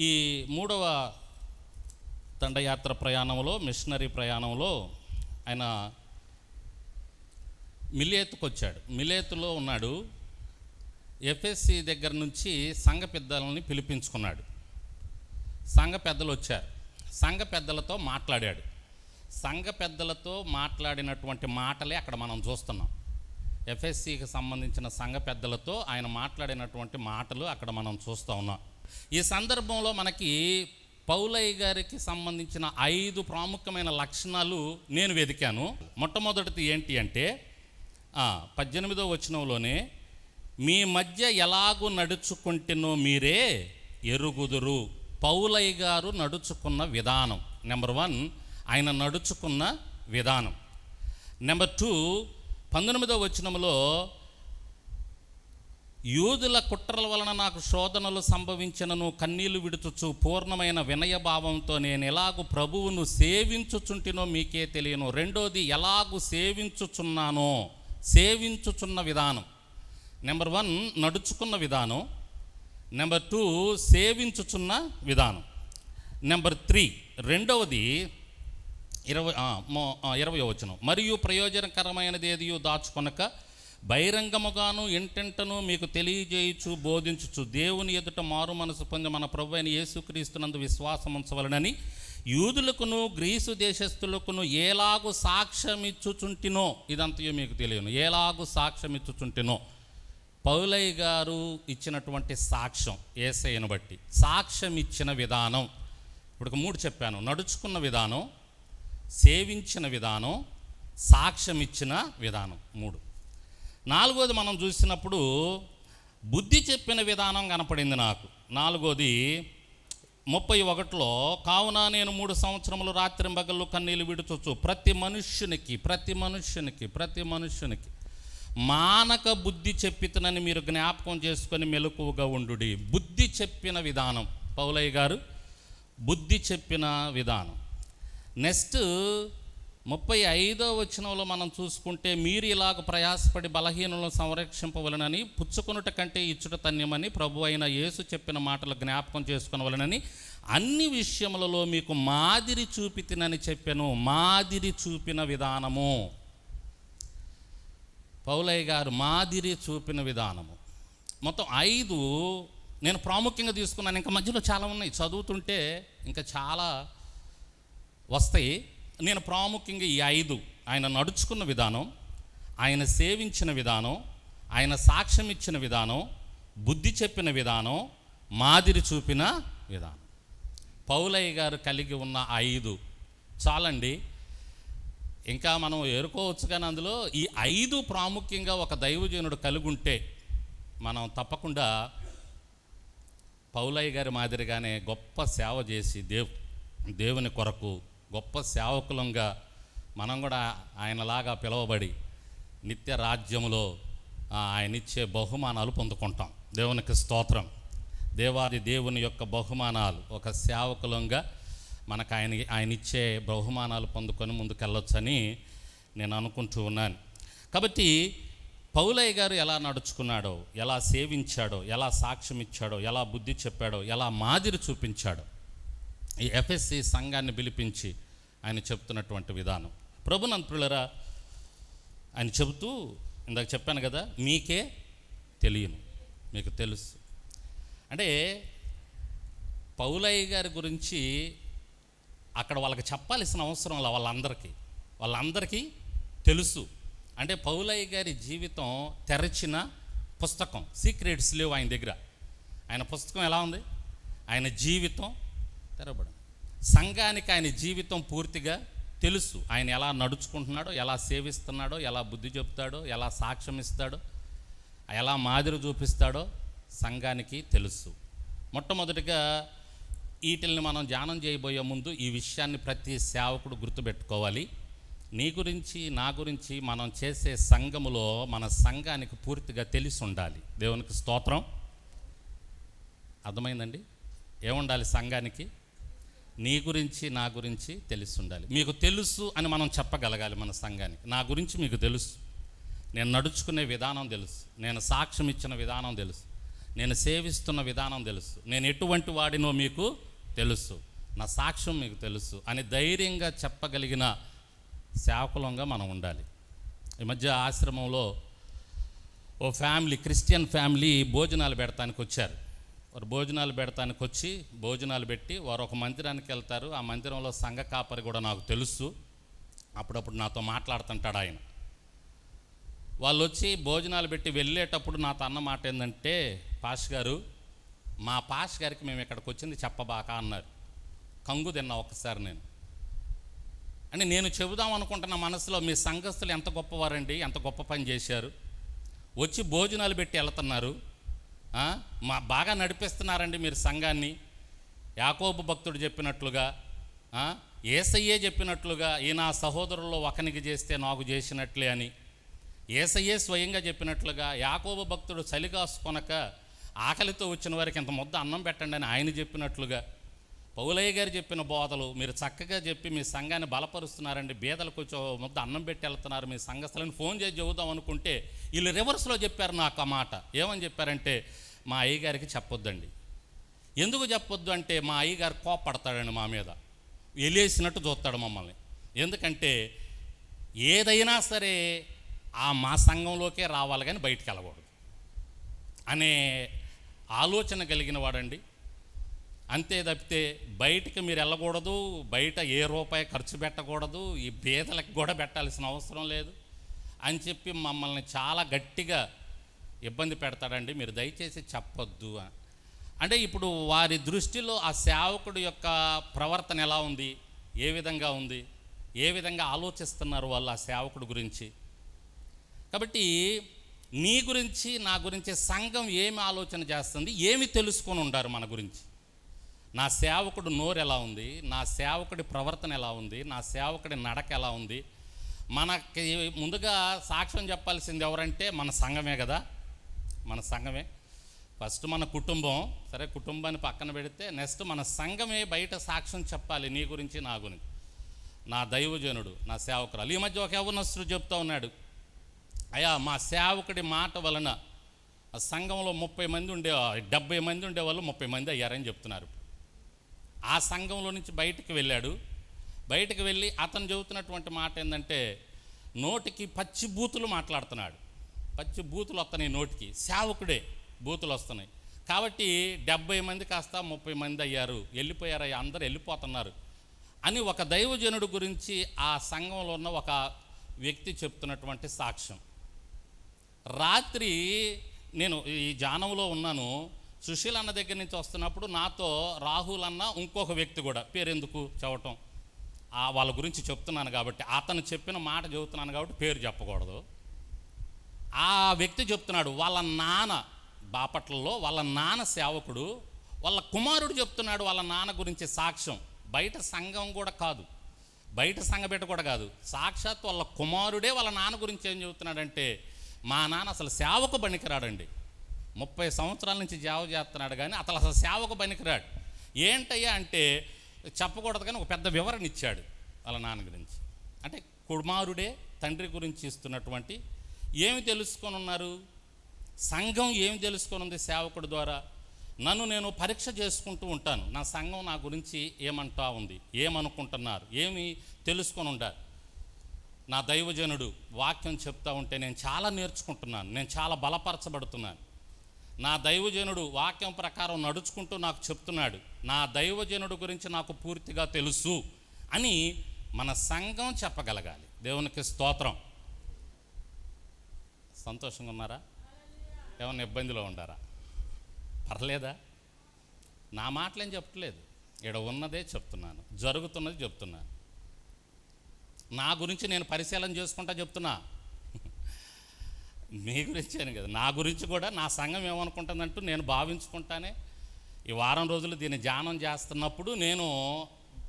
ఈ మూడవ దండయాత్ర ప్రయాణంలో మిషనరీ ప్రయాణంలో ఆయన మిలేతుకు వచ్చాడు మిలేతులో ఉన్నాడు. ఎఫ్ఎస్సి దగ్గర నుంచి సంఘ పెద్దలని పిలిపించుకున్నాడు. సంఘ పెద్దలు వచ్చారు సంఘ పెద్దలతో మాట్లాడాడు. సంఘ పెద్దలతో మాట్లాడినటువంటి మాటలే అక్కడ మనం చూస్తున్నాం. ఎఫ్ఎస్సికి సంబంధించిన సంఘ పెద్దలతో ఆయన మాట్లాడినటువంటి మాటలు అక్కడ మనం చూస్తూ ఉన్నాం. ఈ సందర్భంలో మనకి పౌలయ్య గారికి సంబంధించిన ఐదు ప్రాముఖ్యమైన లక్షణాలు నేను వెతికాను. మొట్టమొదటిది ఏంటి అంటే పద్దెనిమిదో వచనంలోనే మీ మధ్య ఎలాగూ నడుచుకుంటున్నో మీరే ఎరుగుదురు. పౌలయ్య గారు నడుచుకున్న విధానం. నెంబర్ వన్ ఆయన నడుచుకున్న విధానం. నెంబర్ టూ పంతొమ్మిదో వచనంలో యూదుల కుట్రల వలన నాకు శోధనలు సంభవించినను కన్నీళ్ళు విడుచుచు పూర్ణమైన వినయభావంతో నేను ఎలాగు ప్రభువును సేవించుచుంటినో మీకే తెలియను. రెండోది ఎలాగు సేవించుచున్నానో సేవించుచున్న విధానం. నెంబర్ వన్ నడుచుకున్న విధానం. నెంబర్ టూ సేవించుచున్న విధానం. నెంబర్ త్రీ రెండవది ఇరవై ఇరవై వచనం. మరియు ప్రయోజనకరమైనది ఏదియో దాచుకొనక బహిరంగముగాను ఇంటెంటను మీకు తెలియజేయచ్చు బోధించుచు దేవుని ఎదుట మారు మనసు పొంది మన ప్రభు అయిన యేసుక్రీస్తునందు విశ్వాసం ఉంచవలనని యూదులకును గ్రీసు దేశస్థులకును ఏలాగు సాక్ష్యమిచ్చుచుంటినో ఇదంతయో మీకు తెలియను ఏలాగు సాక్ష్యమిచ్చుచుంటినో పౌలయ్య గారు ఇచ్చినటువంటి సాక్ష్యం ఏసైను బట్టి సాక్ష్యం ఇచ్చిన విధానం. ఇప్పుడు మూడు చెప్పాను నడుచుకున్న విధానం సేవించిన విధానం సాక్ష్యం ఇచ్చిన విధానం మూడు. నాలుగోది మనం చూసినప్పుడు బుద్ధి చెప్పిన విధానం కనపడింది నాకు. నాలుగోది ముప్పై ఒకటిలో కావున నేను మూడు సంవత్సరములు రాత్రింబగళ్ళు కన్నీళ్ళు విడుచొచ్చు. ప్రతి మనుష్యునికి ప్రతి మనుష్యునికి ప్రతి మనుష్యునికి మానక బుద్ధి చెప్పితనని మీరు జ్ఞాపకం చేసుకొని మెలకువగా ఉండుడి. బుద్ధి చెప్పిన విధానం. పౌలయ్య గారు బుద్ధి చెప్పిన విధానం. నెక్స్ట్ ముప్పై ఐదో వచనంలో మనం చూసుకుంటే మీరు ఇలాగ ప్రయాసపడి బలహీనలను సంరక్షింపవలనని పుచ్చుకొనుట కంటే ఇచ్చుట తన్యమని ప్రభు అయిన యేసు చెప్పిన మాటలు జ్ఞాపకం చేసుకునవలనని అన్ని విషయములలో మీకు మాదిరి చూపితినని చెప్పాను. మాదిరి చూపిన విధానము. పౌలయ్య గారు మాదిరి చూపిన విధానము. మొత్తం ఐదు నేను ప్రాముఖ్యంగా తీసుకున్నాను. ఇంకా మధ్యలో చాలా ఉన్నాయి. చదువుతుంటే ఇంకా చాలా వస్తాయి. నేను ప్రాముఖ్యంగా ఈ ఐదు ఆయన నడుచుకున్న విధానం ఆయన సేవించిన విధానం ఆయన సాక్ష్యం ఇచ్చిన విధానం బుద్ధి చెప్పిన విధానం మాదిరి చూపిన విధానం. పౌలయ్య గారు కలిగి ఉన్న ఐదు. చాలండి. ఇంకా మనం ఏరుకోవచ్చు కానీ అందులో ఈ ఐదు ప్రాముఖ్యంగా ఒక దైవజనుడు కలిగి ఉంటే మనం తప్పకుండా పౌలయ్య గారి మాదిరిగానే గొప్ప సేవ చేసి దేవ్ దేవుని కొరకు గొప్ప సేవకులంగా మనం కూడా ఆయనలాగా పిలువబడి నిత్య రాజ్యంలో ఆయన ఇచ్చే బహుమానాలు పొందుకుంటాం. దేవునికి స్తోత్రం. దేవాది దేవుని యొక్క బహుమానాలు ఒక సేవకులంగా మనకు ఆయన ఆయన ఇచ్చే బహుమానాలు పొందుకొని ముందుకెళ్ళొచ్చని నేను అనుకుంటూ ఉన్నాను. కాబట్టి పౌలయ్య గారు ఎలా నడుచుకున్నాడో ఎలా సేవించాడో ఎలా సాక్ష్యం ఇచ్చాడో ఎలా బుద్ధి చెప్పాడో ఎలా మాదిరి చూపించాడో ఈ ఎఫ్ఎస్సి సంఘాన్ని పిలిపించి ఆయన చెప్తున్నటువంటి విధానం. ప్రభునంతులరా ఆయన చెబుతూ ఇందాక చెప్పాను కదా మీకే తెలియను మీకు తెలుసు. అంటే పౌలయ్య గారి గురించి అక్కడ వాళ్ళకి చెప్పాల్సిన అవసరం లే వాళ్ళందరికీ. వాళ్ళందరికీ తెలుసు. అంటే పౌలయ్య గారి జీవితం తెరచిన పుస్తకం సీక్రెట్స్ లేవు ఆయన దగ్గర. ఆయన పుస్తకం ఎలా ఉంది? ఆయన జీవితం తెరవబడింది సంఘానికి ఆయన జీవితం పూర్తిగా తెలుసు. ఆయన ఎలా నడుచుకుంటున్నాడో ఎలా సేవిస్తున్నాడో ఎలా బుద్ధి చెప్తాడో ఎలా సాక్ష్యం ఇస్తాడో ఎలా మాదిరి చూపిస్తాడో సంఘానికి తెలుసు. మొట్టమొదటిగా వీటిల్ని మనం ధ్యానం చేయబోయే ముందు ఈ విషయాన్ని ప్రతి సేవకుడు గుర్తుపెట్టుకోవాలి. నీ గురించి నా గురించి మనం చేసే సంఘములో మన సంఘానికి పూర్తిగా తెలిసి ఉండాలి దేవునికి స్తోత్రం. అర్థమైందండి? ఏముండాలి సంఘానికి? నీ గురించి నా గురించి తెలుసుండాలి. మీకు తెలుసు అని మనం చెప్పగలగాలి మన సంఘానికి. నా గురించి మీకు తెలుసు. నేను నడుచుకునే విధానం తెలుసు. నేను సాక్ష్యం ఇచ్చిన విధానం తెలుసు. నేను సేవిస్తున్న విధానం తెలుసు. నేను ఎటువంటి వాడినో మీకు తెలుసు. నా సాక్ష్యం మీకు తెలుసు అని ధైర్యంగా చెప్పగలిగిన సేవకులంగా మనం ఉండాలి. ఈ మధ్య ఆశ్రమంలో ఓ ఫ్యామిలీ క్రిస్టియన్ ఫ్యామిలీ భోజనాలు పెడతానికి వచ్చారు. వారు భోజనాలు పెడతానికి వచ్చి భోజనాలు పెట్టి వారు ఒక మందిరానికి వెళ్తారు. ఆ మందిరంలో సంఘ కాపరి కూడా నాకు తెలుసు. అప్పుడప్పుడు నాతో మాట్లాడుతుంటాడు ఆయన. వాళ్ళు వచ్చి భోజనాలు పెట్టి వెళ్ళేటప్పుడు నాతో అన్న మాట ఏంటంటే పాష్ గారు మా పాష్ గారికి మేము ఇక్కడికి వచ్చింది చెప్పబాక అన్నారు. కంగు తిన్నా ఒకసారి నేను. అని నేను చెబుదాం అనుకుంటున్న మనసులో మీ సంఘస్థులు ఎంత గొప్పవారండి ఎంత గొప్ప పని చేశారు. వచ్చి భోజనాలు పెట్టి వెళ్తున్నారు. మా బాగా నడిపిస్తున్నారండి మీరు సంఘాన్ని. యాకోబు భక్తుడు చెప్పినట్లుగా ఏసయ్యే చెప్పినట్లుగా ఈ నా సహోదరుల్లో ఒకనికి చేస్తే నాకు చేసినట్లే అని. ఏసయ్యే స్వయంగా చెప్పినట్లుగా యాకోబు భక్తుడు చలికాసుకొనక ఆకలితో వచ్చిన వారికి ఇంత ముద్ద అన్నం పెట్టండి అని ఆయన చెప్పినట్లుగా. పౌలయ్య గారు చెప్పిన బోధలు మీరు చక్కగా చెప్పి మీ సంఘాన్ని బలపరుస్తున్నారండి బీదలకు వచ్చి ముద్ద అన్నం పెట్టి వెళ్తున్నారు మీ సంఘస్థలని ఫోన్ చేసి చెబుదాం అనుకుంటే వీళ్ళు రివర్స్లో చెప్పారు నాకు ఆ మాట. ఏమని చెప్పారంటే మా అయ్యగారికి చెప్పొద్దండి. ఎందుకు చెప్పొద్దు అంటే మా అయ్యగారు కోపడతాడండి మా మీద. వెలేసినట్టు చూస్తాడు మమ్మల్ని. ఎందుకంటే ఏదైనా సరే ఆ మా సంఘంలోకే రావాలి కానీ బయటికి వెళ్ళకూడదు. అనే ఆలోచన కలిగిన వాడండి. అంతే తప్పితే బయటికి మీరు వెళ్ళకూడదు బయట ఏ రూపాయి ఖర్చు పెట్టకూడదు ఈ బీదలకు కూడా పెట్టాల్సిన అవసరం లేదు అని చెప్పి మమ్మల్ని చాలా గట్టిగా ఇబ్బంది పెడతాడండి. మీరు దయచేసి చెప్పొద్దు అంటే ఇప్పుడు వారి దృష్టిలో ఆ సేవకుడు యొక్క ప్రవర్తన ఎలా ఉంది? ఏ విధంగా ఉంది? ఏ విధంగా ఆలోచిస్తున్నారు వాళ్ళు ఆ సేవకుడు గురించి? కాబట్టి నీ గురించి నా గురించి సంఘం ఏమి ఆలోచన చేస్తుంది? ఏమి తెలుసుకొని ఉండారు మన గురించి? నా సేవకుడు నోరు ఎలా ఉంది? నా సేవకుడి ప్రవర్తన ఎలా ఉంది? నా సేవకుడి నడక ఎలా ఉంది? మనకి ముందుగా సాక్ష్యం చెప్పాల్సింది ఎవరంటే మన సంఘమే కదా? మన సంఘమే. ఫస్ట్ మన కుటుంబం. సరే కుటుంబాన్ని పక్కన పెడితే నెక్స్ట్ మన సంఘమే బయట సాక్ష్యం చెప్పాలి నీ గురించి నా గురించి. నా దైవజనుడు నా సేవకురాలు. ఈ మధ్య ఒక యవనస్తుడు చెప్తా ఉన్నాడు. అయ్యా మా సేవకుడి మాట వలన ఆ సంఘంలో ముప్పై మంది ఉండే డెబ్బై మంది ఉండేవాళ్ళు ముప్పై మంది అయ్యారని చెప్తున్నారు. ఆ సంఘంలో నుంచి బయటకు వెళ్ళాడు. బయటికి వెళ్ళి అతను చెబుతున్నటువంటి మాట ఏంటంటే నోటికి పచ్చి బూతులు మాట్లాడుతున్నాడు. పచ్చి బూతులు వస్తున్నాయి నోటికి. సేవకుడే బూతులు వస్తున్నాయి. కాబట్టి డెబ్బై మంది కాస్త ముప్పై మంది అయ్యారు. వెళ్ళిపోయారు అందరు వెళ్ళిపోతున్నారు అని ఒక దైవజనుడు గురించి ఆ సంఘంలో ఉన్న ఒక వ్యక్తి చెప్తున్నటువంటి సాక్ష్యం. రాత్రి నేను ఈ జానంలో ఉన్నాను. సుశీల్ అన్న దగ్గర నుంచి వస్తున్నప్పుడు నాతో రాహుల్ అన్న ఇంకొక వ్యక్తి కూడా పేరెందుకు చెప్పటం. వాళ్ళ గురించి చెప్తున్నాను కాబట్టి అతను చెప్పిన మాట చెబుతున్నాను కాబట్టి పేరు చెప్పకూడదు. ఆ వ్యక్తి చెప్తున్నాడు వాళ్ళ నాన్న బాపట్లలో వాళ్ళ నాన్న సేవకుడు వాళ్ళ కుమారుడు చెప్తున్నాడు వాళ్ళ నాన్న గురించి సాక్ష్యం. బయట సంఘం కూడా కాదు. బయట సంఘబిడ్డ కూడా కాదు. సాక్షాత్ వాళ్ళ కుమారుడే వాళ్ళ నాన్న గురించి ఏం చెబుతున్నాడంటే మా నాన్న అసలు సేవకు పనికిరాడండి. ముప్పై సంవత్సరాల నుంచి జావ చేస్తున్నాడు కానీ అతను అసలు సేవకు పనికిరాడు. ఏంటయ్యా అంటే చెప్పకూడదు కానీ ఒక పెద్ద వివరణ ఇచ్చాడు వాళ్ళ నాన్న గురించి. అంటే కుమారుడే తండ్రి గురించి ఇస్తున్నటువంటి ఏమి తెలుసుకొని ఉన్నారు? సంఘం ఏమి తెలుసుకొని ఉంది సేవకుడి ద్వారా? నన్ను నేను పరీక్ష చేసుకుంటూ ఉంటాను. నా సంఘం నా గురించి ఏమంటా ఉంది? ఏమనుకుంటున్నారు? ఏమి తెలుసుకొని ఉండాలి? నా దైవజనుడు వాక్యం చెప్తా ఉంటే నేను చాలా నేర్చుకుంటున్నాను. నేను చాలా బలపరచబడుతున్నాను. నా దైవజనుడు వాక్యం ప్రకారం నడుచుకుంటూ నాకు చెప్తున్నాడు నా దైవజనుడు గురించి నాకు పూర్తిగా తెలుసు అని మన సంఘం చెప్పగలగాలి. దేవునికి స్తోత్రం. సంతోషంగా ఉన్నారా? ఏమన్నా ఇబ్బందిలో ఉండారా? పర్లేదా? నా మాటలేం చెప్పట్లేదు. ఇక్కడ ఉన్నదే చెప్తున్నాను జరుగుతున్నది చెప్తున్నాను. నా గురించి నేను పరిశీలన చేసుకుంటా చెప్తున్నా. మీ గురించేను కదా. నా గురించి కూడా నా సంఘం ఏమనుకుంటుందంటూ నేను భావించుకుంటానే. ఈ వారం రోజులు దీన్ని ధ్యానం చేస్తున్నప్పుడు నేను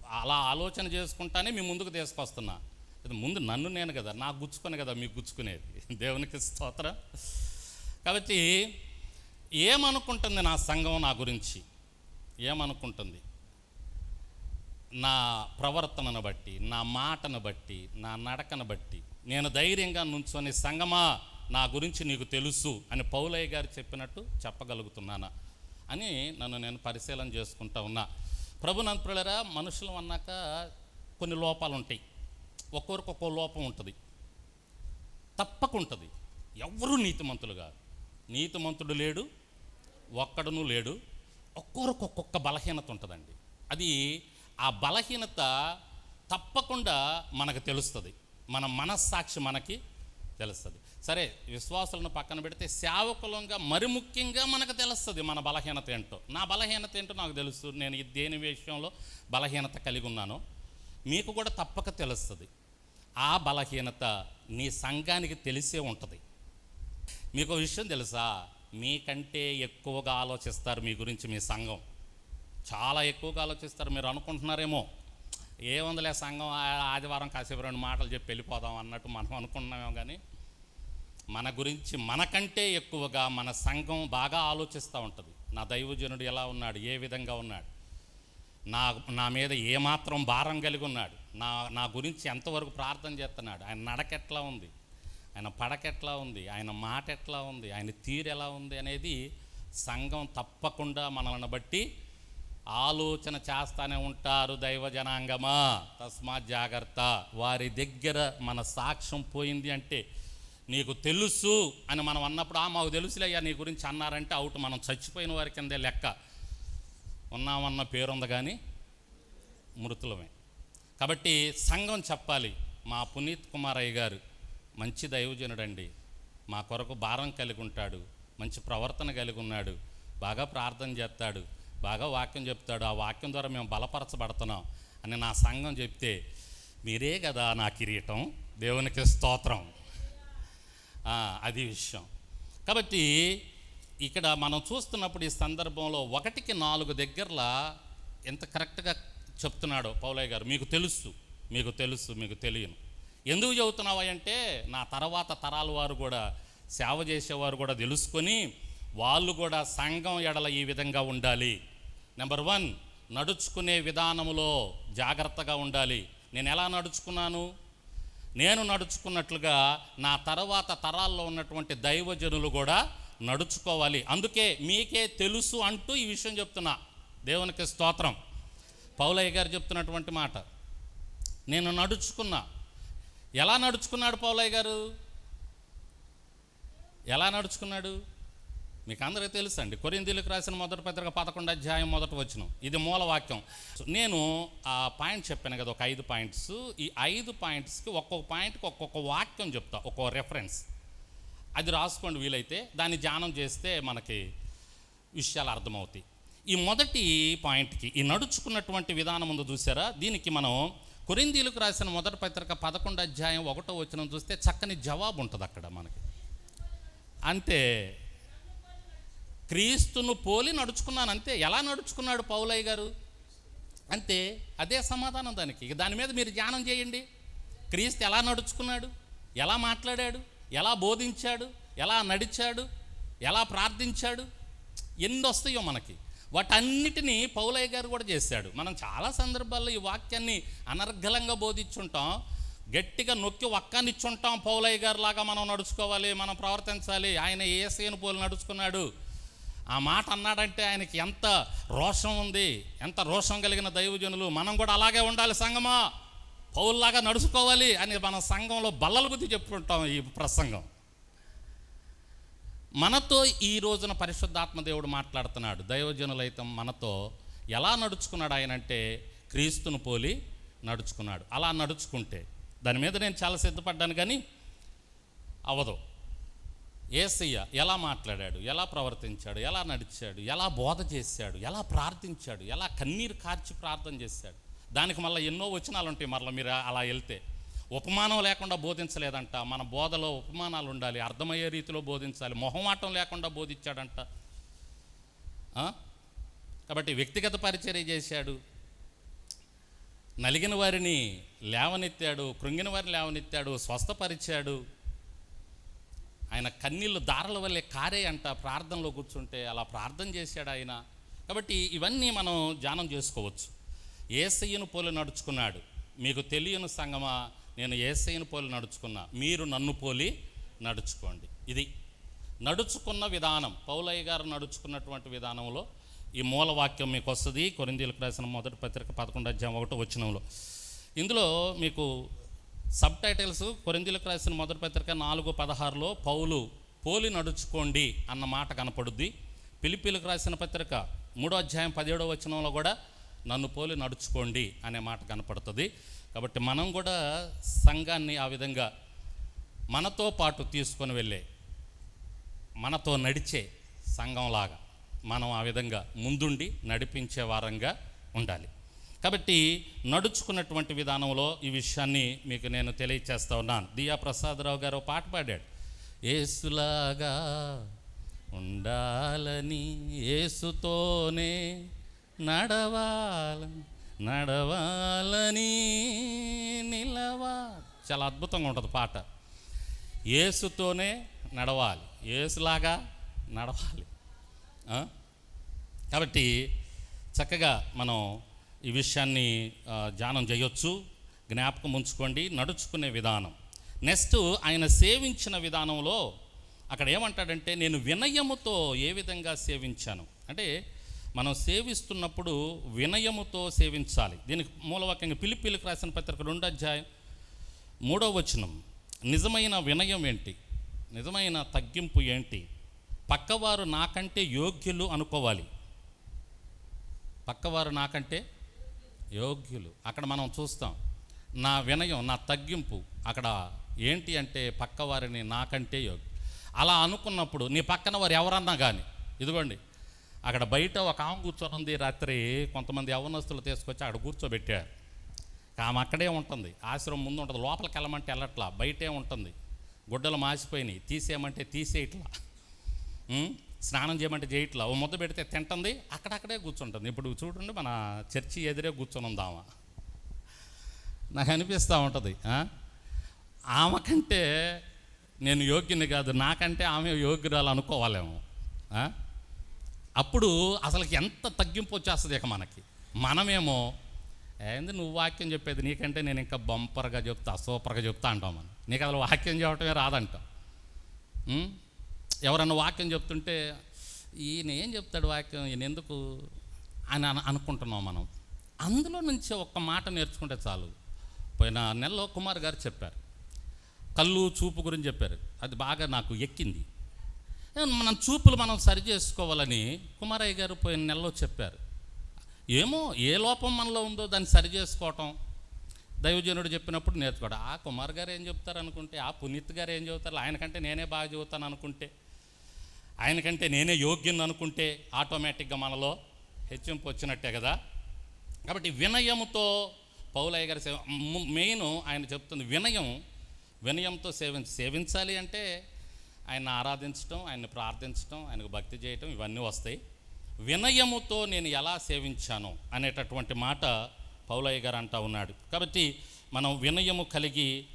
అలా ఆలోచన చేసుకుంటానే మీ ముందుకు తీసుకొస్తున్నా. ఇది ముందు నన్ను నేను కదా నాకు గుచ్చుకొని కదా మీకు గుచ్చుకునేది. దేవునికి స్తోత్రం. కాబట్టి ఏమనుకుంటుంది నా సంఘం నా గురించి? ఏమనుకుంటుంది? నా ప్రవర్తనను బట్టి నా మాటను బట్టి నా నడకను బట్టి నేను ధైర్యంగా నుంచొని సంగమా నా గురించి నీకు తెలుసు అని పౌలయ్య గారు చెప్పినట్టు చెప్పగలుగుతున్నానా అని నన్ను నేను పరిశీలన చేసుకుంటా ఉన్నా. ప్రభు నంతులరా మనుషులు అన్నాక కొన్ని లోపాలు ఉంటాయి ఒక్కొరికి ఒక్కో లోపం ఉంటుంది. తప్పకుంటుంది. ఎవరు నీతిమంతులు కాదు. నీతిమంతుడు లేడు ఒక్కడును లేడు. ఒక్కొరికి ఒక్కొక్క బలహీనత ఉంటుందండి. అది ఆ బలహీనత తప్పకుండా మనకు తెలుస్తుంది. మన మనస్సాక్షి మనకి తెలుస్తుంది. సరే విశ్వాసులను పక్కన పెడితే సేవకులంగా మరి ముఖ్యంగా మనకు తెలుస్తుంది మన బలహీనత ఏంటో. నా బలహీనత ఏంటో నాకు తెలుసు. నేను ఈ దేని విషయంలో బలహీనత కలిగి ఉన్నాను మీకు కూడా తప్పక తెలుస్తుంది. ఆ బలహీనత నీ సంఘానికి తెలిసే ఉంటుంది. మీకు విషయం తెలుసా? మీకంటే ఎక్కువగా ఆలోచిస్తారు మీ గురించి మీ సంఘం. చాలా ఎక్కువగా ఆలోచిస్తారు మీరు అనుకుంటున్నారేమో. ఏముందిలే సంఘం ఆ- ఆదివారం కాసేపు రెండు మాటలు చెప్పి వెళ్ళిపోదాం అన్నట్టు మనం అనుకుంటున్నామేమో కానీ మన గురించి మనకంటే ఎక్కువగా మన సంఘం బాగా ఆలోచిస్తూ ఉంటుంది. నా దైవజనుడు ఎలా ఉన్నాడు? ఏ విధంగా ఉన్నాడు? నా నా మీద ఏమాత్రం భారం కలిగి ఉన్నాడు? నా నా గురించి ఎంతవరకు ప్రార్థన చేస్తున్నాడు? ఆయన నడకెట్లా ఉంది? ఆయన పడకెట్లా ఉంది? ఆయన మాట ఎట్లా ఉంది? ఆయన తీరు ఎలా ఉంది అనేది సంఘం తప్పకుండా మనల్ని బట్టి ఆలోచన చేస్తానే ఉంటారు దైవ జనాంగమా. తస్మాత్ జాగ్రత్త. వారి దగ్గర మన సాక్ష్యం పోయింది అంటే నీకు తెలుసు అని మనం అన్నప్పుడు ఆ మాకు తెలుసులే అయ్యా నీ గురించి అన్నారంటే అవుట్. మనం చచ్చిపోయిన వారి కిందే లెక్క. ఉన్నామన్న పేరుంది కానీ మృతులమే. కాబట్టి సంఘం చెప్పాలి మా పునీత్ కుమారయ్య గారు మంచి దైవజనుడండి. మా కొరకు భారం కలిగి ఉంటాడు మంచి ప్రవర్తన కలిగి ఉన్నాడు బాగా ప్రార్థన చేస్తాడు బాగా వాక్యం చెప్తాడు. ఆ వాక్యం ద్వారా మేము బలపరచబడుతున్నాం అని నా సంఘం చెప్తే మీరే కదా నా కిరీటం? దేవునికి స్తోత్రం. అది విషయం. కాబట్టి ఇక్కడ మనం చూస్తున్నప్పుడు ఈ సందర్భంలో ఒకటికి నాలుగు దగ్గరలా ఎంత కరెక్ట్గా చెప్తున్నాడో పౌలయ్య గారు మీకు తెలుసు మీకు తెలుసు మీకు తెలియను. ఎందుకు చెబుతున్నావు అంటే నా తర్వాత తరాల వారు కూడా సేవ చేసేవారు కూడా తెలుసుకొని వాళ్ళు కూడా సంఘం ఎడల ఈ విధంగా ఉండాలి. నెంబర్ వన్ నడుచుకునే విధానంలో జాగ్రత్తగా ఉండాలి. నేను ఎలా నడుచుకున్నాను? నేను నడుచుకున్నట్లుగా నా తర్వాత తరాల్లో ఉన్నటువంటి దైవజనులు కూడా నడుచుకోవాలి. అందుకే మీకే తెలుసు అంటూ ఈ విషయం చెప్తున్నా. దేవునికి స్తోత్రం. పౌలయ్య గారు చెప్తున్నటువంటి మాట. నేను నడుచుకున్నా. ఎలా నడుచుకున్నాడు పౌలయ్య గారు? ఎలా నడుచుకున్నాడు? మీకు అందరికీ తెలుసు అండి కొరిందీలకు రాసిన మొదటి పత్రిక పదకొండు అధ్యాయం మొదటి వచ్చిన ఇది మూల వాక్యం. నేను ఆ పాయింట్ చెప్పాను కదా ఒక ఐదు పాయింట్స్. ఈ ఐదు పాయింట్స్కి ఒక్కొక్క పాయింట్కి ఒక్కొక్క వాక్యం చెప్తా ఒక్కొక్క రెఫరెన్స్ అది రాసుకోండి వీలైతే. దాన్ని ధ్యానం చేస్తే మనకి విషయాలు అర్థమవుతాయి. ఈ మొదటి పాయింట్కి ఈ నడుచుకున్నటువంటి విధానం ఉందో చూసారా? దీనికి మనం కొరిందీలకు రాసిన మొదటి పత్రిక పదకొండు అధ్యాయం ఒకటో వచ్చిన చూస్తే చక్కని జవాబు ఉంటుంది అక్కడ మనకి. అంతే క్రీస్తును పోలి నడుచుకున్నాను అంతే. ఎలా నడుచుకున్నాడు పౌలయ్య గారు? అంతే అదే సమాధానం దానికి. ఇక దాని మీద మీరు ధ్యానం చేయండి. క్రీస్తు ఎలా నడుచుకున్నాడు? ఎలా మాట్లాడాడు? ఎలా బోధించాడు? ఎలా నడిచాడు? ఎలా ప్రార్థించాడు? ఎన్ని వస్తాయో మనకి. వాటన్నిటినీ పౌలయ్య గారు కూడా చేశాడు. మనం చాలా సందర్భాల్లో ఈ వాక్యాన్ని అనర్గళంగా బోధించుంటాం గట్టిగా నొక్కి ఒక్కనిచ్చుంటాం పౌలయ్య గారు లాగా మనం నడుచుకోవాలి మనం ప్రవర్తించాలి. ఆయన ఏసేను పోలు నడుచుకున్నాడు? ఆ మాట అన్నాడంటే ఆయనకి ఎంత రోషం ఉంది ఎంత రోషం కలిగిన దైవజనులు. మనం కూడా అలాగే ఉండాలి సంగమా. పౌల్లాగా నడుచుకోవాలి అని మన సంఘంలో బల్లల బుద్ధి చెప్పుకుంటాం ఈ ప్రసంగం. మనతో ఈ రోజున పరిశుద్ధాత్మ దేవుడు మాట్లాడుతున్నాడు. దైవజనులైతే మనతో ఎలా నడుచుకున్నాడు ఆయన అంటే క్రీస్తును పోలి నడుచుకున్నాడు. అలా నడుచుకుంటే. దాని మీద నేను చాలా సిద్ధపడ్డాను కానీ అవదు. ఏసయ్య ఎలా మాట్లాడాడు? ఎలా ప్రవర్తించాడు? ఎలా నడిచాడు? ఎలా బోధ చేశాడు? ఎలా ప్రార్థించాడు? ఎలా కన్నీరు కార్చి ప్రార్థన చేశాడు? దానికి మళ్ళీ ఎన్నో వచనాలు ఉంటాయి మరలా మీరు అలా వెళ్తే. ఉపమానం లేకుండా బోధించలేదంట. మన బోధలో ఉపమానాలు ఉండాలి. అర్థమయ్యే రీతిలో బోధించాలి. మొహమాటం లేకుండా బోధించాడంట. కాబట్టి వ్యక్తిగత పరిచర్య చేశాడు. నలిగిన వారిని లేవనెత్తాడు. కృంగిన వారిని లేవనెత్తాడు. స్వస్థపరిచాడు. ఆయన కన్నీళ్ళు దారల వల్లే కారే అంట ప్రార్థనలో కూర్చుంటే అలా ప్రార్థన చేశాడు ఆయన. కాబట్టి ఇవన్నీ మనం ధ్యానం చేసుకోవచ్చు. ఏసయ్యను పోలి నడుచుకున్నాడు. మీకు తెలియని సంగమా? నేను ఏసయ్యను పోలి నడుచుకున్నా. మీరు నన్ను పోలి నడుచుకోండి. ఇది నడుచుకున్న విధానం. పౌలయ్య గారు నడుచుకున్నటువంటి విధానంలో ఈ మూలవాక్యం మీకు వస్తుంది. కొరిందీలకు రాసిన మొదటి పత్రిక పదకొండు అధ్యాయం ఒకటి వచ్చినంలో. ఇందులో మీకు సబ్ టైటిల్స్ కొరిందీలకు రాసిన మొదటి పత్రిక నాలుగు పదహారులో పౌలు పోలి నడుచుకోండి అన్న మాట కనపడుద్ది. పిలిపిలకు రాసిన పత్రిక మూడో అధ్యాయం పదిహేడో వచనంలో కూడా నన్ను పోలి నడుచుకోండి అనే మాట కనపడుతుంది. కాబట్టి మనం కూడా సంఘాన్ని ఆ విధంగా మనతో పాటు తీసుకొని వెళ్ళే మనతో నడిచే సంఘంలాగా మనం ఆ విధంగా ముందుండి నడిపించే వారంగా ఉండాలి. కాబట్టి నడుచుకున్నటువంటి విధానంలో ఈ విషయాన్ని మీకు నేను తెలియచేస్తా ఉన్నాను. దియా ప్రసాదరావు గారు ఒక పాట పాడాడు. ఏసులాగా ఉండాలని ఏసుతోనే నడవాలని నడవాలని నిలవా చాలా అద్భుతంగా ఉంటుంది పాట. ఏసుతోనే నడవాలి ఏసులాగా నడవాలి. కాబట్టి చక్కగా మనం ఈ విషయాన్ని ధ్యానం చేయొచ్చు. జ్ఞాపకం ఉంచుకోండి. నడుచుకునే విధానం. నెక్స్ట్ ఆయన సేవించిన విధానంలో అక్కడ ఏమంటాడంటే నేను వినయముతో ఏ విధంగా సేవించాను? అంటే మనం సేవిస్తున్నప్పుడు వినయముతో సేవించాలి. దీనికి మూలవాక్యంగా పిలిపిలికి రాసిన పత్రిక రెండు అధ్యాయం మూడో వచనం. నిజమైన వినయం ఏంటి? నిజమైన తగ్గింపు ఏంటి? పక్కవారు నాకంటే యోగ్యులు అనుకోవాలి. పక్కవారు నాకంటే యోగ్యులు. అక్కడ మనం చూస్తాం నా వినయం నా తగ్గింపు అక్కడ ఏంటి అంటే పక్కవారిని నాకంటే యోగ్య అలా అనుకున్నప్పుడు నీ పక్కన వారు ఎవరన్నా కానీ ఇదిగోండి అక్కడ బయట ఒక ఆమె కూర్చొని ఉంది రాత్రి కొంతమంది యవనస్తులు తీసుకొచ్చి అక్కడ కూర్చోబెట్టారు. ఆమె అక్కడే ఉంటుంది ఆశ్రమం ముందు ఉంటుంది లోపలికి వెళ్ళమంటే వెళ్ళట్లా బయటే ఉంటుంది. గుడ్డలు మాసిపోయినాయి తీసేయమంటే తీసేయట్లా. స్నానం చేయమంటే చేయట్లా ఓ ముద్ద పెడితే తింటుంది అక్కడక్కడే కూర్చుంటుంది. ఇప్పుడు చూడండి మన చర్చి ఎదురే కూర్చొని ఉందామా నాకు అనిపిస్తూ ఉంటుంది ఆమె కంటే నేను యోగ్యుని కాదు నాకంటే ఆమె యోగ్యురాలు అనుకోవాలేమో అప్పుడు అసలుకి ఎంత తగ్గింపు వచ్చేస్తుంది ఇక మనకి. మనమేమో ఏంది నువ్వు వాక్యం చెప్పేది? నీకంటే నేను ఇంకా బంపర్గా చెప్తా సూపర్గా చెప్తా అంటాం మనం. నీకు అసలు వాక్యం చెప్పటమే రాదంటాం. ఎవరన్నా వాక్యం చెప్తుంటే ఈయన ఏం చెప్తాడు వాక్యం? ఈయన ఎందుకు అని అనుకుంటున్నాం మనం. అందులో నుంచి ఒక్క మాట నేర్చుకుంటే చాలు. పోయిన నెలలో కుమార్ గారు చెప్పారు. కళ్ళు చూపు గురించి చెప్పారు. అది బాగా నాకు ఎక్కింది. మనం చూపులు మనం సరి చేసుకోవాలని కుమారయ్య గారు పోయిన నెలలో చెప్పారు. ఏమో ఏ లోపం మనలో ఉందో దాన్ని సరి చేసుకోవటం. దైవజనుడు చెప్పినప్పుడు నేర్చుకోవడం. ఆ కుమార్ గారు ఏం చెప్తారు అనుకుంటే ఆ పునీత్ గారు ఏం చెబుతారు? ఆయన కంటే నేనే బాగా చెబుతాను అనుకుంటే ఆయనకంటే నేనే యోగ్యం అనుకుంటే ఆటోమేటిక్గా మనలో హెచ్చింపు వచ్చినట్టే కదా. కాబట్టి వినయముతో పౌలయ్య గారి సేవ మెయిన్ ఆయన చెప్తుంది వినయం వినయంతో సేవించ సేవించాలి అంటే ఆయన ఆరాధించడం ఆయన్ని ప్రార్థించడం ఆయనకు భక్తి చేయటం ఇవన్నీ వస్తాయి. వినయముతో నేను ఎలా సేవించాను అనేటటువంటి మాట పౌలయ్య గారు అంటా ఉన్నాడు. కాబట్టి మనం వినయము కలిగి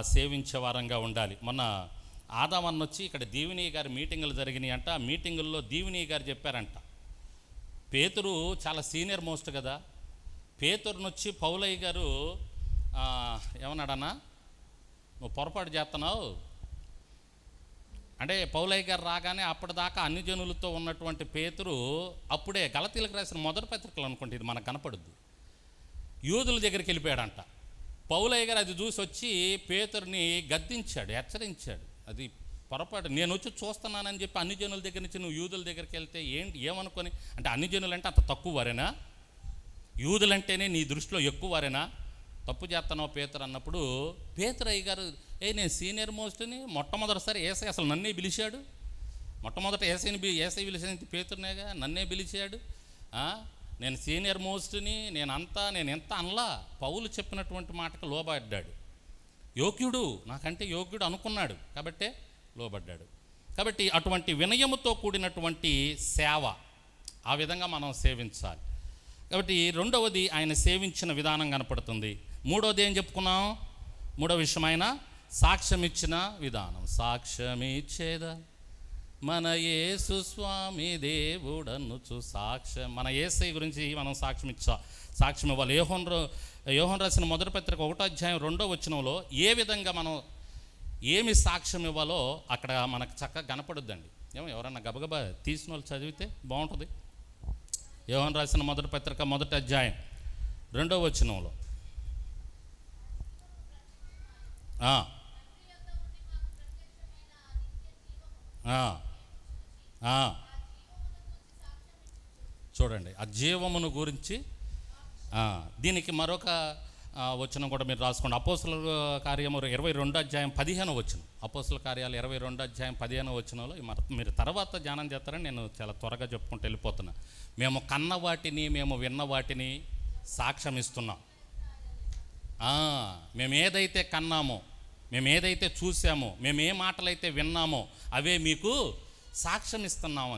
సేవించే వారంగా ఉండాలి. మొన్న ఆదామన్న వచ్చి ఇక్కడ దీవినీయ గారి మీటింగులు జరిగినాయి అంట. ఆ మీటింగుల్లో దీవినీయ గారు చెప్పారంట. పేతురు చాలా సీనియర్ మోస్ట్ కదా. పేతురునొచ్చి పౌలయ్య గారు ఏమన్నాడన్నా? నువ్వు పొరపాటు చేస్తున్నావు అంటే పౌలయ్య గారు రాగానే అప్పటిదాకా అన్ని జనులతో ఉన్నటువంటి పేతురు అప్పుడే గలతీలకు రాసిన మొదటి పత్రికలు అనుకుంటే ఇది మనకు కనపడుద్ది. యూదుల దగ్గరికి వెళ్ళిపోయాడంట. పౌలయ్య గారు అది చూసి వచ్చి పేతురిని గద్దించాడు హెచ్చరించాడు. అది పొరపాటు. నేను వచ్చి చూస్తున్నానని చెప్పి అన్ని జనుల దగ్గర నుంచి నువ్వు యూదుల దగ్గరికి వెళ్తే ఏంటి ఏమనుకొని? అంటే అన్ని జనులు అంటే అంత తక్కువ వారేనా? యూదులంటేనే నీ దృష్టిలో ఎక్కువ వారేనా? తప్పు చేస్తున్నావు పేతురు అన్నప్పుడు పేతురయ్య గారు ఏ నేను సీనియర్ మోస్ట్ని మొట్టమొదటిసారి ఏసై అసలు నన్నే పిలిచాడు? మొట్టమొదట ఏసైని ఏసై పిలిచేది పేతురునేగా? నన్నే పిలిచాడు? నేను సీనియర్ మోస్ట్ని నేను అంతా నేను ఎంత అనలా? పౌలు చెప్పినటువంటి మాటకు లోబడ్డాడు. యోగ్యుడు నాకంటే యోగ్యుడు అనుకున్నాడు కాబట్టే లోబడ్డాడు. కాబట్టి అటువంటి వినయముతో కూడినటువంటి సేవ ఆ విధంగా మనం సేవించాలి. కాబట్టి రెండవది ఆయన సేవించిన విధానం కనపడుతుంది. మూడవది ఏం చెప్పుకున్నాం? మూడో విషయం ఆయన సాక్ష్యమిచ్చిన విధానం. సాక్ష్యమిచ్చేద మన యేసు స్వామి దేవుడనుచు సాక్ష్యం. మన ఏసై గురించి మనం సాక్ష్యం ఇచ్చా సాక్ష్యం ఇవ్వాలి యోహన్ యోహన్ రాసిన మొదటి పత్రిక ఒకటో అధ్యాయం రెండో వచనంలో ఏ విధంగా మనం ఏమి సాక్ష్యం ఇవ్వాలో అక్కడ మనకు చక్కగా కనపడుద్దండి. ఏమో ఎవరన్నా గబగబా తీసిన వాళ్ళు చదివితే బాగుంటుంది. యోహన్ రాసిన మొదటి పత్రిక మొదటి అధ్యాయం రెండో వచనంలో. చూడండి ఆ జీవమును గురించి దీనికి మరొక వచ్చిన కూడా మీరు రాసుకోండి. అపోసల కార్యము ఇరవై రెండు అధ్యాయం పదిహేను వచ్చిన అపోసల కార్యాలు ఇరవై రెండు అధ్యాయం పదిహేను వచ్చినలో మీరు తర్వాత ధ్యానం చేస్తారని నేను చాలా త్వరగా చెప్పుకుంటూ వెళ్ళిపోతున్నా. మేము కన్న వాటిని మేము విన్న వాటిని సాక్ష్యం ఇస్తున్నాం మేము ఏదైతే కన్నామో మేము ఏదైతే చూసామో మేము ఏ మాటలైతే విన్నామో అవే మీకు సాక్ష్యం ఇస్తున్నాం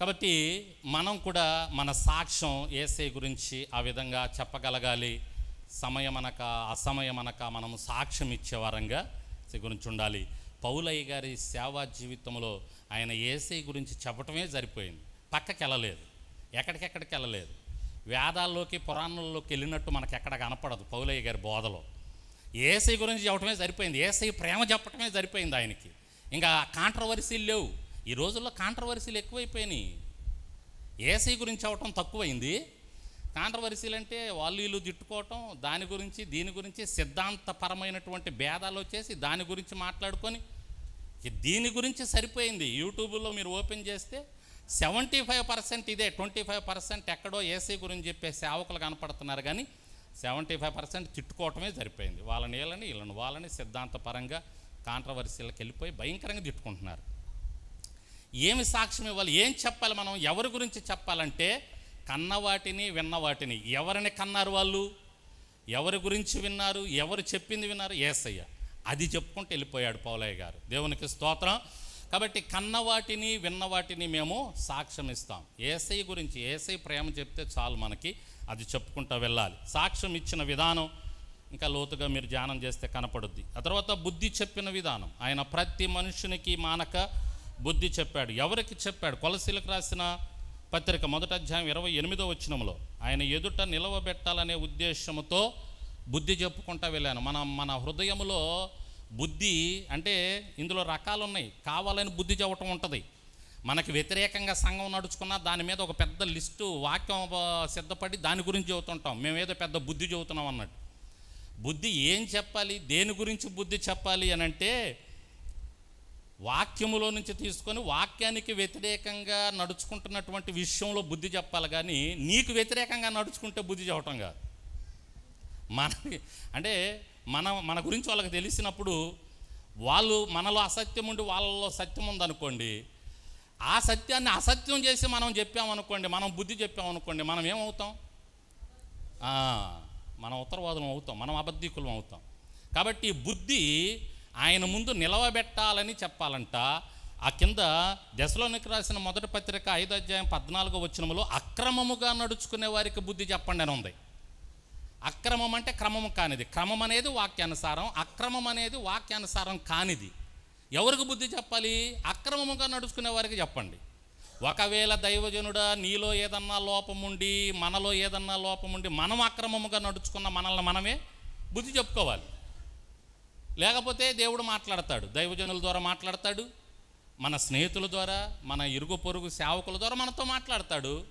కాబట్టి మనం కూడా మన సాక్ష్యం ఏసై గురించి ఆ విధంగా చెప్పగలగాలి. సమయమనక అసమయమనక మనం సాక్ష్యం ఇచ్చే వారంగా గురించి ఉండాలి పౌలయ్య గారి సేవా జీవితంలో ఆయన ఏసై గురించి చెప్పటమే సరిపోయింది. పక్కకి వెళ్ళలేదు ఎక్కడికెక్కడికి వెళ్ళలేదు. వేదాల్లోకి పురాణాల్లోకి వెళ్ళినట్టు మనకు ఎక్కడ కనపడదు పౌలయ్య గారి బోధలో. ఏసై గురించి చెప్పటమే సరిపోయింది. ఏసై ప్రేమ చెప్పటమే సరిపోయింది ఆయనకి. ఇంకా కాంట్రవర్సీలు లేవు. ఈ రోజుల్లో కాంట్రవర్సీలు ఎక్కువైపోయినాయి. ఏసై గురించి అవటం తక్కువైంది. కాంట్రవర్సీలు అంటే వాళ్ళు వీళ్ళు తిట్టుకోవటం దాని గురించి దీని గురించి సిద్ధాంతపరమైనటువంటి భేదాలు వచ్చేసి దాని గురించి మాట్లాడుకొని దీని గురించి సరిపోయింది. యూట్యూబ్లో మీరు ఓపెన్ చేస్తే సెవెంటీ ఫైవ్ పర్సెంట్ ఇదే ట్వంటీ ఫైవ్ పర్సెంట్ ఎక్కడో ఏసీ గురించి చెప్పే సేవకులు కనపడుతున్నారు కానీ సెవెంటీ ఫైవ్ పర్సెంట్ తిట్టుకోవటమే సరిపోయింది. వాళ్ళని వీళ్ళని వీళ్ళని వాళ్ళని సిద్ధాంతపరంగా కాంట్రవర్సీలకు వెళ్ళిపోయి భయంకరంగా తిట్టుకుంటున్నారు. ఏమి సాక్ష్యం ఇవ్వాలి? ఏం చెప్పాలి మనం? ఎవరి గురించి చెప్పాలంటే కన్న వాటిని ఎవరిని కన్నారు వాళ్ళు? ఎవరి గురించి విన్నారు? ఎవరు చెప్పింది విన్నారు? ఏసయ్య. అది చెప్పుకుంటూ వెళ్ళిపోయాడు పౌలయ్య గారు. దేవునికి స్తోత్రం. కాబట్టి కన్నవాటిని విన్నవాటిని మేము సాక్ష్యం ఇస్తాం. ఏసై గురించి ఏసై ప్రేమ చెప్తే చాలు మనకి. అది చెప్పుకుంటూ వెళ్ళాలి. సాక్ష్యం ఇచ్చిన విధానం ఇంకా లోతుగా మీరు ధ్యానం చేస్తే కనపడుద్ది. ఆ తర్వాత బుద్ధి చెప్పిన విధానం. ఆయన ప్రతి మనుషునికి మానక బుద్ధి చెప్పాడు. ఎవరికి చెప్పాడు? కొలసీలకు రాసిన పత్రిక మొదట అధ్యాయం ఇరవై ఎనిమిదో వచ్చినంలో ఆయన ఎదుట నిలవబెట్టాలనే ఉద్దేశంతో బుద్ధి చెప్పుకుంటా వెళ్ళాను. మన మన హృదయంలో బుద్ధి అంటే ఇందులో రకాలు ఉన్నాయి కావాలని బుద్ధి చెప్పటం ఉంటుంది. మనకి వ్యతిరేకంగా సంఘం నడుచుకున్నా దాని మీద ఒక పెద్ద లిస్టు వాక్యం సిద్ధపడి దాని గురించి చెబుతుంటాం. మేమేదో పెద్ద బుద్ధి చెబుతున్నాం అన్నట్టు. బుద్ధి ఏం చెప్పాలి? దేని గురించి బుద్ధి చెప్పాలి అని అంటే వాక్యములో నుంచి తీసుకొని వాక్యానికి వ్యతిరేకంగా నడుచుకుంటున్నటువంటి విషయంలో బుద్ధి చెప్పాలి కానీ నీకు వ్యతిరేకంగా నడుచుకుంటే బుద్ధి చెప్పటం కాదు. మన అంటే మన మన గురించి వాళ్ళకి తెలిసినప్పుడు వాళ్ళు మనలో అసత్యం ఉండి వాళ్ళలో సత్యం ఉందనుకోండి ఆ సత్యాన్ని అసత్యం చేసి మనం చెప్పామనుకోండి మనం బుద్ధి చెప్పామనుకోండి మనం ఏమవుతాం? మనం ఉత్తరవాదులం అవుతాం మనం అబద్ధికులం అవుతాం. కాబట్టి బుద్ధి ఆయన ముందు నిలవబెట్టాలని చెప్పాలంట. ఆ కింద దశలోనికి రాసిన మొదటి పత్రిక ఐదు అధ్యాయం పద్నాలుగో వచ్చినములో అక్రమముగా నడుచుకునే వారికి బుద్ధి చెప్పండి అని ఉంది. అక్రమం అంటే క్రమము కానిది. క్రమం అనేది వాక్యానుసారం అక్రమం అనేది వాక్యానుసారం కానిది. ఎవరికి బుద్ధి చెప్పాలి? అక్రమముగా నడుచుకునే వారికి చెప్పండి. ఒకవేళ దైవజనుడా నీలో ఏదన్నా లోపముండి మనలో ఏదన్నా లోపం ఉండి మనం అక్రమముగా నడుచుకున్న మనల్ని మనమే బుద్ధి చెప్పుకోవాలి. లేకపోతే దేవుడు మాట్లాడతాడు దైవజనుల ద్వారా మాట్లాడతాడు మన స్నేహితుల ద్వారా మన ఇరుగు పొరుగు సేవకుల ద్వారా మనతో మాట్లాడతాడు.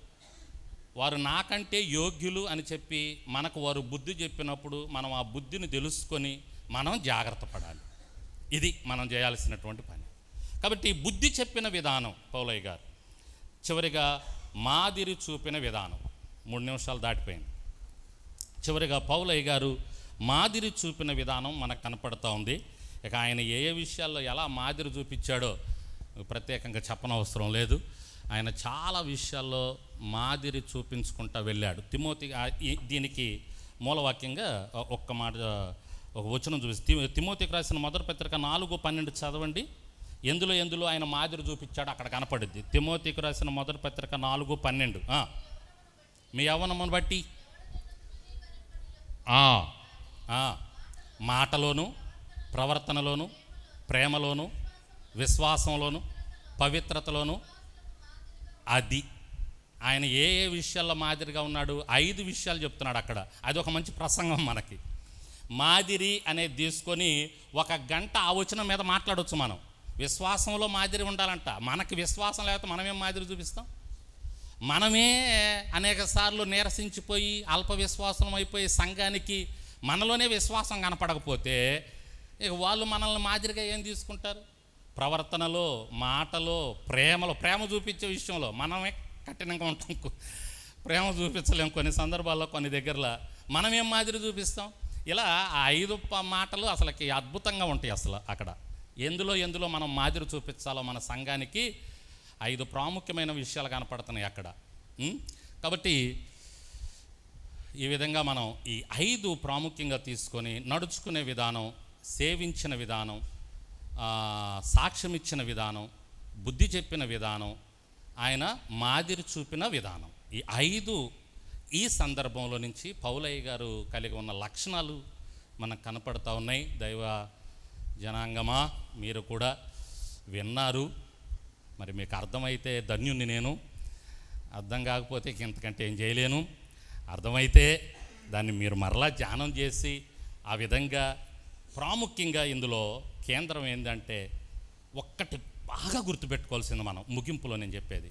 వారు నాకంటే యోగ్యులు అని చెప్పి మనకు వారు బుద్ధి చెప్పినప్పుడు మనం ఆ బుద్ధిని తెలుసుకొని మనం జాగ్రత్త పడాలి. ఇది మనం చేయాల్సినటువంటి పని. కాబట్టి బుద్ధి చెప్పిన విధానం పౌలయ్య గారు చివరిగా మాదిరి చూపిన విధానం. మూడు నిమిషాలు దాటిపోయింది. చివరిగా పౌలయ్య గారు మాదిరి చూపిన విధానం మనకు కనపడుతూ ఉంది. ఇక ఆయన ఏ ఏ విషయాల్లో ఎలా మాదిరి చూపించాడో ప్రత్యేకంగా చెప్పనవసరం లేదు. ఆయన చాలా విషయాల్లో మాదిరి చూపించుకుంటా వెళ్ళాడు. తిమోతి దీనికి మూలవాక్యంగా ఒక్క మాట ఒక వచనం చూపిస్తే. తి- తిమోతికి రాసిన మొదటి పత్రిక నాలుగు పన్నెండు చదవండి. ఎందులో ఎందులో ఆయన మాదిరి చూపించాడు అక్కడ కనపడుద్ది. తిమోతికి రాసిన మొదటి పత్రిక నాలుగు పన్నెండు. మీ యవ్వనమును బట్టి. మాటలోను ప్రవర్తనలోను ప్రేమలోను విశ్వాసంలోను పవిత్రతలోను అది. ఆయన ఏ ఏ విషయాల్లో మాదిరిగా ఉన్నాడు ఐదు విషయాలు చెప్తున్నాడు అక్కడ. అది ఒక మంచి ప్రసంగం మనకి. మాదిరి అనేది తీసుకొని ఒక గంట ఆ వచనం మీద మాట్లాడవచ్చు మనం. విశ్వాసంలో మాదిరి ఉండాలంట. మనకి విశ్వాసం లేకపోతే మనమేం మాదిరి చూపిస్తాం? మనమే అనేక సార్లు నీరసించిపోయి అల్ప విశ్వాసం అయిపోయి సంఘానికి మనలోనే విశ్వాసం కనపడకపోతే ఇక వాళ్ళు మనల్ని మాదిరిగా ఏం తీసుకుంటారు? ప్రవర్తనలో మాటలో ప్రేమలో ప్రేమ చూపించే విషయంలో మనమే కఠినంగా ఉంటాం. ప్రేమ చూపించలేం. కొన్ని సందర్భాల్లో కొన్ని దగ్గరలో మనం ఏం మాదిరి చూపిస్తాం? ఇలా ఆ ఐదు మాటలు అసలుకి అద్భుతంగా ఉంటాయి అసలు అక్కడ. ఎందులో ఎందులో మనం మాదిరి చూపించాలో మన సంఘానికి ఐదు ప్రాముఖ్యమైన విషయాలు కనపడుతున్నాయి అక్కడ. కాబట్టి ఈ విధంగా మనం ఈ ఐదు ప్రాముఖ్యంగా తీసుకొని నడుచుకునే విధానం సేవించిన విధానం సాక్ష్యం ఇచ్చిన విధానం బుద్ధి చెప్పిన విధానం ఆయన మాదిరి చూపిన విధానం. ఈ ఐదు ఈ సందర్భంలో నుంచి పౌలయ్య గారు కలిగి ఉన్న లక్షణాలు మనకు కనపడతా ఉన్నాయి. దైవ జనాంగమా మీరు కూడా విన్నారు. మరి మీకు అర్థమైతే ధన్యుని నేను. అర్థం కాకపోతే ఇంతకంటే ఏం చేయలేను. అర్థమైతే దాన్ని మీరు మరలా ధ్యానం చేసి ఆ విధంగా ప్రాముఖ్యంగా ఇందులో కేంద్రం ఏంటంటే ఒక్కటి బాగా గుర్తుపెట్టుకోవాల్సింది మనం ముగింపులో నేను చెప్పేది.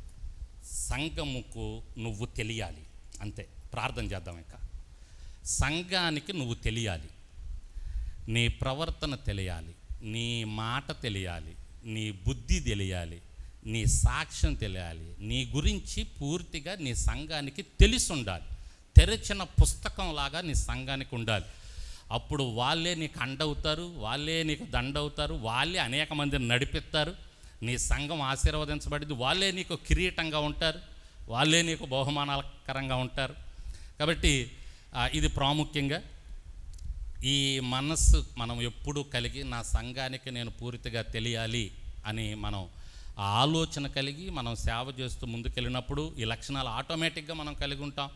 సంఘముకు నువ్వు తెలియాలి అంతే. ప్రార్థన చేద్దాం ఇంకా. సంఘానికి నువ్వు తెలియాలి. నీ ప్రవర్తన తెలియాలి నీ మాట తెలియాలి నీ బుద్ధి తెలియాలి నీ సాక్ష్యం తెలియాలి నీ గురించి పూర్తిగా నీ సంఘానికి తెలిసి ఉండాలి తెరచిన పుస్తకం లాగా నీ సంఘానికి ఉండాలి. అప్పుడు వాళ్ళే నీకు అండవుతారు వాళ్ళే నీకు దండవుతారు వాళ్ళే అనేక మందిని నడిపిస్తారు. నీ సంఘం ఆశీర్వదించబడింది వాళ్ళే నీకు కిరీటంగా ఉంటారు వాళ్ళే నీకు బహుమానకరంగా ఉంటారు. కాబట్టి ఇది ప్రాముఖ్యంగా. ఈ మనస్సు మనం ఎప్పుడు కలిగి నా సంఘానికి నేను పూర్తిగా తెలియాలి అని మనం ఆలోచన కలిగి మనం సేవ చేస్తూ ముందుకెళ్ళినప్పుడు ఈ లక్షణాలు ఆటోమేటిక్గా మనం కలిగి ఉంటాం.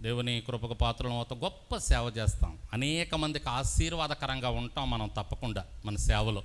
దేవుని కృపకు పాత్రలను అవుతాం గొప్ప సేవ చేస్తాం. అనేక మందికి ఆశీర్వాదకరంగా ఉంటాం మనం తప్పకుండా మన సేవలో.